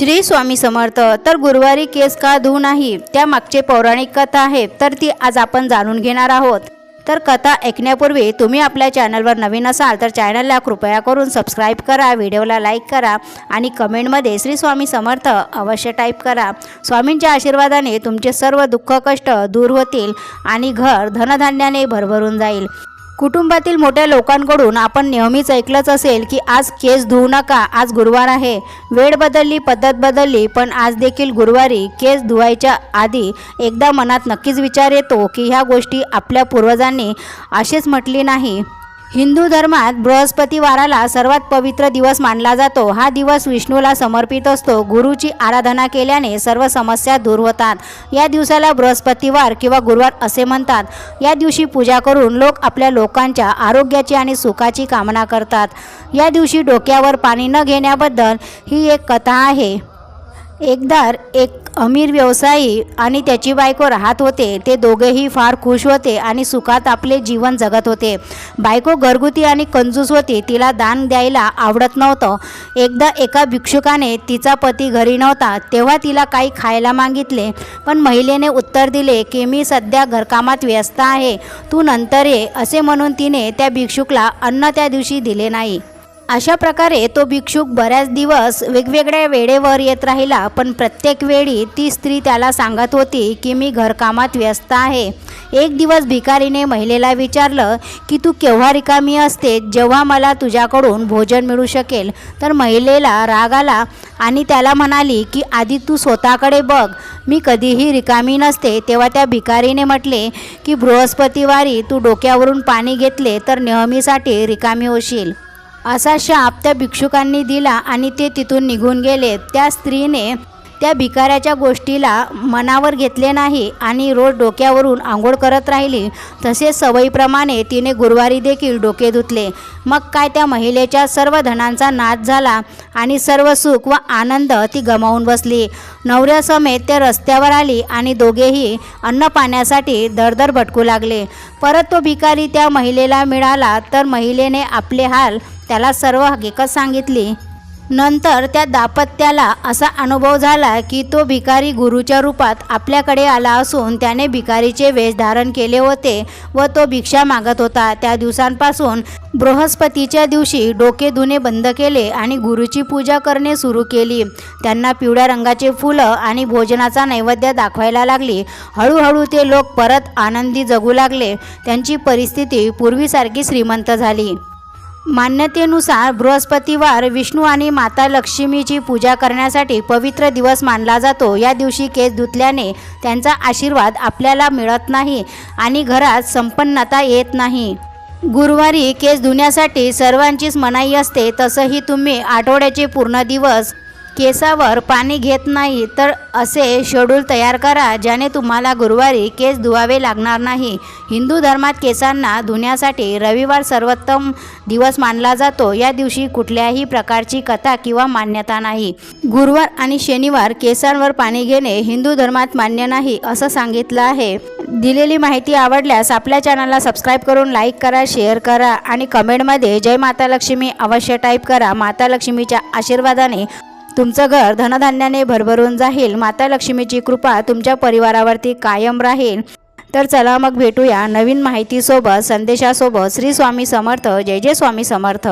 श्री स्वामी समर्थ तर गुरुवारी केस का धू नाही? त्या मागचे पौराणिक कथा आहे तर ती आज आपण जाणून घेणार आहोत. तर कथा ऐकण्यापूर्वी तुम्ही आपल्या चॅनलवर नवीन असाल तर चॅनलला कृपया करून सबस्क्राईब करा व्हिडिओला लाईक करा आणि कमेंटमध्ये श्री स्वामी समर्थ अवश्य टाईप करा. स्वामींच्या आशीर्वादाने तुमचे सर्व दुःख कष्ट दूर होतील आणि घर धनधान्याने भरभरून जाईल. कुटुंबातील मोठ्या लोकांकडून आपण नेहमीच ऐकलंच असेल की आज केस धुवू नका आज गुरुवार आहे. वेळ बदलली पद्धत बदलली पण आज देखील गुरुवारी केस धुवायच्या आधी एकदा मनात नक्कीच विचार येतो की ह्या गोष्टी आपल्या पूर्वजांनी असेच म्हटली नाही. हिंदू धर्मात बृहस्पतिवाराला सर्वात पवित्र दिवस मानला जातो. हा दिवस विष्णूला समर्पित असतो. गुरुची आराधना केल्याने सर्व समस्या दूर होतात. या दिवसाला बृहस्पतिवार किंवा गुरुवार असे म्हणतात. या दिवशी पूजा करून लोक आपल्या लोकांच्या आरोग्याची आणि सुखाची कामना करतात. या दिवशी डोक्यावर पाणी न घेण्याबद्दल ही एक कथा आहे. एकदा एक अमीर व्यवसायी आणि त्याची बायको राहत होते ते दोघेही फार खुश होते आणि सुखात आपले जीवन जगत होते. बायको घरगुती आणि कंजूस होती तिला दान द्यायला आवडत नव्हतं. एकदा एका भिक्षुकाने तिचा पती घरी नव्हता तेव्हा तिला काही खायला मागितले पण महिलेने उत्तर दिले की मी सध्या घरकामात व्यस्त आहे तू नंतर ये असे म्हणून तिने त्या भिक्षुकला अन्न त्या दिवशी दिले नाही. अशा प्रकारे तो भिक्षुक बऱ्याच दिवस वेगवेगळ्या वेळेवर येत राहिला पण प्रत्येक वेळी ती स्त्री त्याला सांगत होती की मी घरकामात व्यस्त आहे. एक दिवस भिकारीने महिलेला विचारलं की तू केव्हा रिकामी असते? जेव्हा मला तुझ्याकडून भोजन मिळू शकेल. तर महिलेला राग आला आणि त्याला म्हणाली की आधी तू स्वतःकडे बघ. मी कधीही रिकामी नसते. तेव्हा त्या भिकारीने म्हटले की बृहस्पतिवारी तू डोक्यावरून पाणी घेतले तर नेहमीसाठी रिकामी होशील. असा शाप त्या भिक्षुकांनी दिला आणि ते तिथून निघून गेले. त्या स्त्रीने त्या भिकाऱ्याच्या गोष्टीला मनावर घेतले नाही आणि रोज डोक्यावरून आंघोळ करत राहिली. तसेच सवयीप्रमाणे तिने गुरुवारी देखील डोके धुतले. मग काय त्या महिलेच्या सर्व धनांचा नाश झाला आणि सर्व सुख व आनंद ती गमावून बसली. नवऱ्यासमेत ते रस्त्यावर आली आणि दोघेही अन्न पाण्यासाठी दरदर भटकू लागले. परत तो भिकारी त्या महिलेला मिळाला तर महिलेने आपले हाल त्याला सर्व हकीकत सांगितली. नंतर त्या दापत्याला असा अनुभव झाला की तो भिकारी गुरुच्या रूपात आपल्याकडे आला असून त्याने भिकारीचे वेश धारण केले होते व तो भिक्षा मागत होता. त्या दिवसांपासून बृहस्पतीच्या दिवशी डोके धुणे बंद केले आणि गुरुची पूजा करणे सुरू केली. त्यांना पिवळ्या रंगाचे फुलं आणि भोजनाचा नैवेद्य दाखवायला लागली. हळूहळू ते लोक परत आनंदी जगू लागले. त्यांची परिस्थिती पूर्वीसारखी श्रीमंत झाली. मान्यतेनुसार बृहस्पतिवार विष्णू आणि माता लक्ष्मीची पूजा करण्यासाठी पवित्र दिवस मानला जातो. या दिवशी केस धुतल्याने त्यांचा आशीर्वाद आपल्याला मिळत नाही आणि घरात संपन्नता येत नाही. गुरुवारी केस धुण्यासाठी सर्वांचीच मनाई असते. तसंही तुम्ही आठवड्याचे पूर्ण दिवस केसावर पाणी घेत नाही तर असे शेड्यूल तयार करा ज्याने तुम्हाला गुरुवारी केस धुवावे लागणार नाही. हिंदू धर्मात केसांना धुण्यासाठी रविवार सर्वोत्तम दिवस मानला जातो. या दिवशी कुठल्याही प्रकारची कथा किंवा मान्यता नाही. गुरुवार आणि शनिवार केसांवर पाणी घेणे हिंदू धर्मात मान्य नाही असं सांगितलं आहे. दिलेली माहिती आवडल्यास आपल्या चॅनलला सबस्क्राईब करून लाईक करा शेअर करा आणि कमेंटमध्ये जय माता लक्ष्मी अवश्य टाईप करा. माता लक्ष्मीच्या आशीर्वादाने तुमचं घर धनधान्याने भरभरून जाईल. माता लक्ष्मीची कृपा तुमच्या परिवारावरती कायम राहील. तर चला मग भेटूया नवीन माहितीसोबत संदेशासोबत. श्री स्वामी समर्थ. जय जय स्वामी समर्थ.